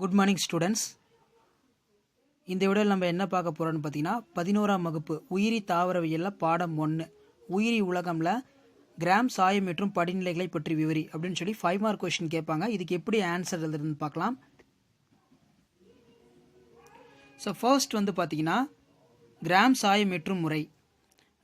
Good morning students இந்த விட நம்ம என்ன பார்க்க போகிறோம்னு பார்த்தீங்கன்னா பதினோராம் வகுப்பு உயிரி தாவரவியலில் பாடம் ஒன்று உயிரி உலகம்ல கிராம் சாயம் மற்றும் படிநிலைகளை பற்றி விவரி அப்படின்னு சொல்லி ஃபைவ் மார்க் கொஸ்டின் கேட்பாங்க. இதுக்கு எப்படி ஆன்சர் எழுதுறதுன்னு பார்க்கலாம். ஸோ ஃபர்ஸ்ட் வந்து பார்த்தீங்கன்னா கிராம் சாயம் மற்றும் முறை.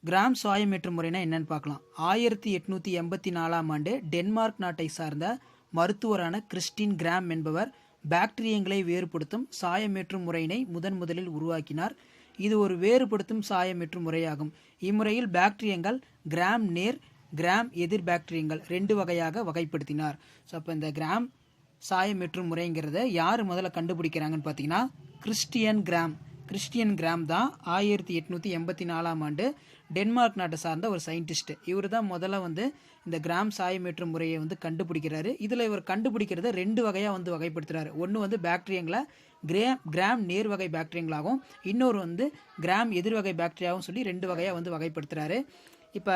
கிராம் சாயம் மற்றும் முறைனா என்னன்னு பார்க்கலாம். ஆயிரத்தி எட்நூற்றி எண்பத்தி நாலாம் ஆண்டு டென்மார்க் நாட்டை சார்ந்த மருத்துவரான கிறிஸ்டின் கிராம் என்பவர் பாக்டீரியங்களை வேறுபடுத்தும் சாயமேற்றும் முறையினை முதன் முதலில் உருவாக்கினார். இது ஒரு வேறுபடுத்தும் சாயமேற்றும் முறையாகும். இம்முறையில் பாக்டீரியங்கள் கிராம் நேர் கிராம் எதிர் பாக்டீரியங்கள் ரெண்டு வகையாக வகைப்படுத்தினார். ஸோ அப்போ இந்த கிராம் சாயமேற்றும் முறைங்கிறத யார் முதல்ல கண்டுபிடிக்கிறாங்கன்னு பார்த்தீங்கன்னா கிறிஸ்டியன் கிராம். கிறிஸ்டியன் கிராம் தான் ஆயிரத்தி எட்நூற்றி எண்பத்தி நாலாம் ஆண்டு டென்மார்க் நாட்டை சார்ந்த ஒரு சயின்டிஸ்ட். இவர் தான் முதல்ல வந்து இந்த கிராம் சாயமேற்றும் முறையை வந்து கண்டுபிடிக்கிறாரு. இதில் இவர் கண்டுபிடிக்கிறத ரெண்டு வகையாக வந்து வகைப்படுத்துறாரு. ஒன்று வந்து பாக்டீரியங்களை கிராம் கிராம் நேர்வகை பாக்டீரியங்களாகவும் இன்னொரு வந்து கிராம் எதிர்வகை பாக்டீரியாவும் சொல்லி ரெண்டு வகையாக வந்து வகைப்படுத்துறாரு. இப்போ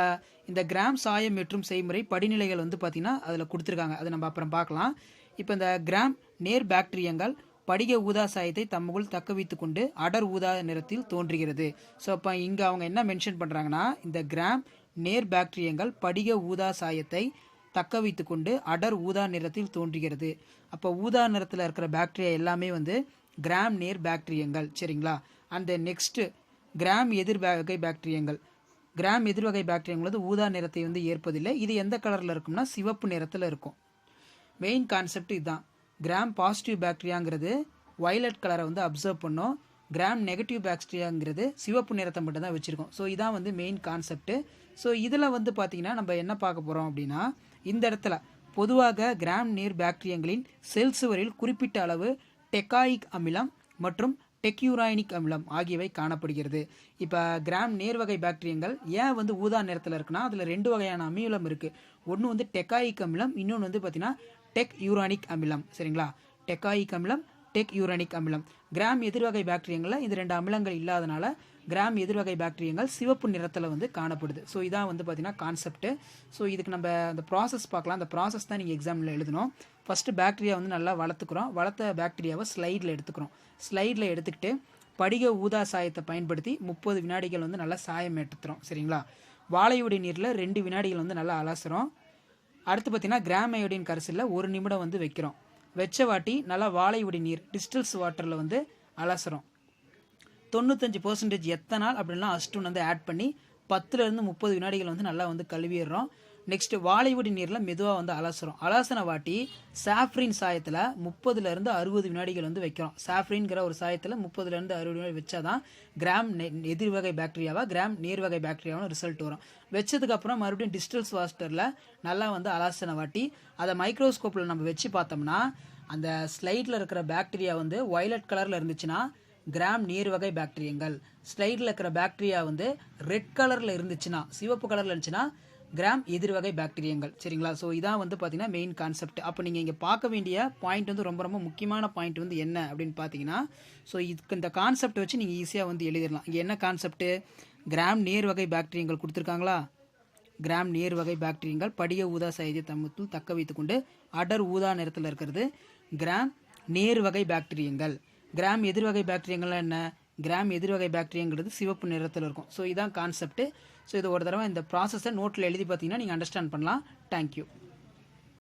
இந்த கிராம் சாயம் மற்றும் செய்முறை படிநிலைகள் வந்து பார்த்திங்கன்னா அதில் கொடுத்துருக்காங்க. அதை நம்ம அப்புறம் பார்க்கலாம். இப்போ இந்த கிராம் நேர் பாக்டீரியங்கள் படிக ஊதா சாயத்தை தம்முக்குள் தக்க வைத்து கொண்டு அடர் ஊதா நிறத்தில் தோன்றுகிறது. ஸோ அப்போ இங்கே அவங்க என்ன மென்ஷன் பண்ணுறாங்கன்னா இந்த கிராம் நேர் பாக்டீரியங்கள் படிக ஊதா சாயத்தை தக்க வைத்து கொண்டு அடர் ஊதா நிறத்தில் தோன்றுகிறது. அப்போ ஊதா நிறத்தில் இருக்கிற பாக்டீரியா எல்லாமே வந்து கிராம் நேர் பாக்டீரியங்கள் சரிங்களா? அந்த நெக்ஸ்ட்டு கிராம் எதிர் வகை பாக்டீரியங்கள் கிராம் எதிர் வகை பாக்டீரியங்கள் வந்து ஊதா நிறத்தை வந்து ஏற்பதில்லை. இது எந்த கலரில் இருக்கும்னா சிவப்பு நிறத்தில் இருக்கும். மெயின் கான்செப்ட் இதுதான். கிராம் பாசிட்டிவ் பாக்டீரியாங்கிறது வயலட் கலரை வந்து அப்சர்வ் பண்ணோம். கிராம் நெகட்டிவ் பாக்டீரியாங்கிறது சிவப்பு நிறத்தை மட்டும் தான் வச்சுருக்கோம். ஸோ இதான் வந்து மெயின் கான்செப்ட்டு ஸோ இதில் வந்து பார்த்திங்கன்னா நம்ம என்ன பார்க்க போகிறோம் அப்படின்னா இந்த இடத்துல பொதுவாக கிராம் நீர் பாக்டீரியங்களின் செல் சுவரில் குறிப்பிட்ட அளவு டெக்காயிக் அமிலம் மற்றும் டெக்யூராயினிக் அமிலம் ஆகியவை காணப்படுகிறது. இப்போ கிராம் நேர்வகை பாக்டீரியங்கள் ஏன் வந்து ஊதா நிறத்தில் இருக்குன்னா அதில் ரெண்டு வகையான அமிலம் இருக்குது ஒன்று வந்து டெக்காயிக் அமிலம் இன்னொன்று வந்து பார்த்தீங்கன்னா டெக் யூரானிக் அமிலம் சரிங்களா? டெக்காயிக் அமிலம் டெக் யூரானிக் அமிலம். கிராம் எதிர்வகை பாக்டீரியங்களில் இது ரெண்டு அமிலங்கள் இல்லாதனால கிராம் எதிர்வகை பாக்டீரியங்கள் சிவப்பு நிறத்தில் வந்து காணப்படுது. ஸோ இதான் வந்து பார்த்தீங்கன்னா கான்செப்ட்டு ஸோ இதுக்கு நம்ம அந்த ப்ராசஸ் பார்க்கலாம். அந்த ப்ராசஸ் தான் நீங்கள் எக்ஸாமில் எழுதணும். ஃபஸ்ட்டு பாக்டீரியா வந்து நல்லா வளர்த்துக்கிறோம். வளர்த்த பாக்டீரியாவை ஸ்லைடில் எடுத்துக்கிறோம். ஸ்லைடில் எடுத்துக்கிட்டு படிக ஊதா சாயத்தை பயன்படுத்தி முப்பது வினாடிகள் வந்து நல்லா சாயம் எடுத்துக்கிறோம் சரிங்களா? வாழையுடைய நீரில் ரெண்டு வினாடிகள் வந்து நல்லா அலசுறோம். அடுத்து பார்த்தீங்கன்னா கிராம் அயோடின் கரைசலில் ஒரு நிமிடம் வந்து வைக்கிறோம். வெச்ச வாட்டி நல்லா வாழையுடி நீர் டிஸ்டில்ஸ் வாட்டரில் வந்து அலசுறோம். தொண்ணூத்தஞ்சு பர்சன்டேஜ் எத்தனால் அப்படின்லாம் அஸ்டூன் வந்து ஆட் பண்ணி பத்துலேருந்து முப்பது வினாடிகள் வந்து நல்லா வந்து கழுவிடுறோம். நெக்ஸ்ட் வாழைவடி நீரில் மெதுவாக வந்து அலசுறோம். அலசன வாட்டி சாஃப்ரின் சாயத்தில் முப்பதுலேருந்து அறுபது வினாடிகள் வந்து வைக்கிறோம். சாஃப்ரின்கிற ஒரு சாயத்தில் முப்பதுலேருந்து அறுபது வினாடி வச்சா தான் கிராம் எதிர்வகை பாக்டீரியாவா கிராம் நீர்வகை பாக்டீரியாவும் ரிசல்ட் வரும். வச்சதுக்கப்புறம் மறுபடியும் டிஸ்டல்ஸ் வாஸ்டரில் நல்லா வந்து அலசனை வாட்டி அதை மைக்ரோஸ்கோப்பில் நம்ம வச்சு பார்த்தோம்னா அந்த ஸ்லைட்டில் இருக்கிற பாக்டீரியா வந்து ஒய்லட் கலரில் இருந்துச்சுன்னா கிராம் நீர்வகை பாக்டீரியங்கள் ஸ்லைடில் இருக்கிற பாக்டீரியா வந்து ரெட் கலரில் இருந்துச்சுன்னா சிவப்பு கலரில் இருந்துச்சுன்னா கிராம் எதிர்வகை பாக்டீரியங்கள். சரிங்களா? ஸோ இதான் வந்து பார்த்தீங்கன்னா மெயின் கான்செப்ட் அப்போ நீங்கள் இங்கே பார்க்க வேண்டிய பாயிண்ட் வந்து ரொம்ப ரொம்ப முக்கியமான பாயிண்ட் வந்து என்ன அப்படின்னு பார்த்தீங்கன்னா ஸோ இதுக்கு இந்த கான்செப்ட் வச்சு நீங்கள் ஈஸியாக வந்து எழுதிடலாம். இங்கே என்ன கான்செப்ட்டு கிராம் நேர் வகை பாக்டீரியங்கள் கொடுத்துருக்காங்களா? கிராம் நேர் வகை பாக்டீரியங்கள் படிய ஊதா சாயத்தை தம்மத்துள் தக்க வைத்துக்கொண்டு அடர் ஊதா நிறத்தில் இருக்கிறது. கிராம் நேர் வகை பாக்டீரியங்கள். கிராம் எதிர்வகை பாக்டீரியங்கள்லாம் என்ன? கிராம் எதிர்வகை பாக்டீரியாங்கிறது சிவப்பு நிறத்தில் இருக்கும். ஸோ இதான் கான்செப்ட் ஸோ இது ஒரு தடவை இந்த ப்ராசஸை நோட்டில் எழுதி பார்த்தீங்கன்னா நீங்கள் அண்டர்ஸ்டாண்ட் பண்ணலாம். தேங்க்யூ